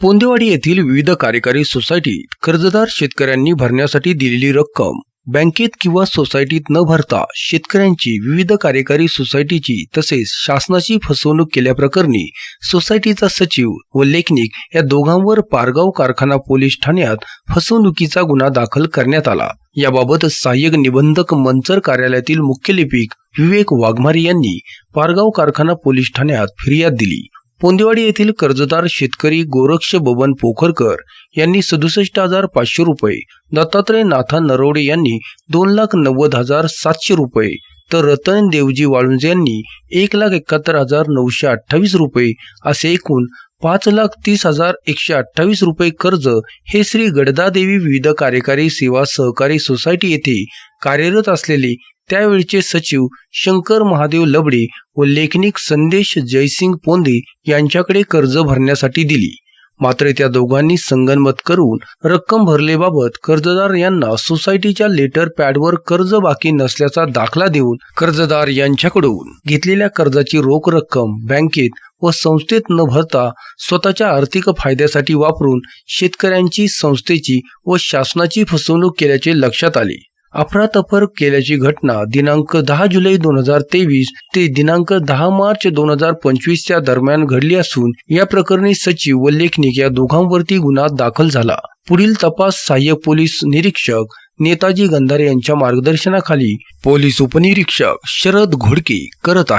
पोंदेवाडी येथील विविध कार्यकारी सोसायटीत कर्जदार शेतकऱ्यांनी भरण्यासाठी दिलेली रक्कम बँकेत किंवा सोसायटीत न भरता शेतकऱ्यांची विविध कार्यकारी सोसायटीची तसेच शासनाची फसवणूक केल्याप्रकरणी सोसायटीचा सचिव व लेखनिक या दोघांवर पारगाव कारखाना पोलीस ठाण्यात फसवणुकीचा गुन्हा दाखल करण्यात आला. याबाबत सहाय्यक निबंधक मंचर कार्यालयातील मुख्य लिपिक विवेक वाघमारे यांनी पारगाव कारखाना पोलीस ठाण्यात फिर्याद दिली. पोंदेवाडी येथील कर्जदार शेतकरी गोरक्ष बबन पोखरकर यांनी सदुसष्ट हजार पाचशे रुपये दत्तात्रय नाथा नरवडे यांनी दोन लाख नव्वद हजार सातशे रुपये तर रतन देवजी वाळुंजे यांनी एक लाख एकाहत्तर हजार नऊशे अठ्ठावीस रुपये असे एकूण पाच लाख तीस हजार एकशे अठ्ठावीस रुपये कर्ज हे श्री गडदादेवी विविध कार्यकारी सेवा सहकारी सोसायटी येथे कार्यरत असलेले त्यावेळचे सचिव शंकर महादेव लबडे व लेखनिक संदेश जयसिंग पोंदे यांच्याकडे कर्ज भरण्यासाठी दिली. मात्र त्या दोघांनी संगनमत करून रक्कम भरलेबाबत कर्जदार यांना सोसायटीच्या लेटर पॅडवर कर्ज बाकी नसल्याचा दाखला देऊन कर्जदार यांच्याकडून घेतलेल्या कर्जाची रोख रक्कम बँकेत व संस्थेत न भरता स्वतःच्या आर्थिक फायद्यासाठी वापरून शेतकऱ्यांची संस्थेची व शासनाची फसवणूक केल्याचे लक्षात आले. अफरातफर केल्याची घटना दिनांक दहा जुलै दोन हजार तेवीस ते दिनांक दहा मार्च दोन हजार पंचवीसच्या दरम्यान घडली असून या प्रकरणी सचिव व लेखनिक या दोघांवरती गुन्हा दाखल झाला. पुढील तपास सहाय्यक पोलीस निरीक्षक नेताजी गंधारे यांच्या मार्गदर्शनाखाली पोलीस उपनिरीक्षक शरद घोडके करत आहेत.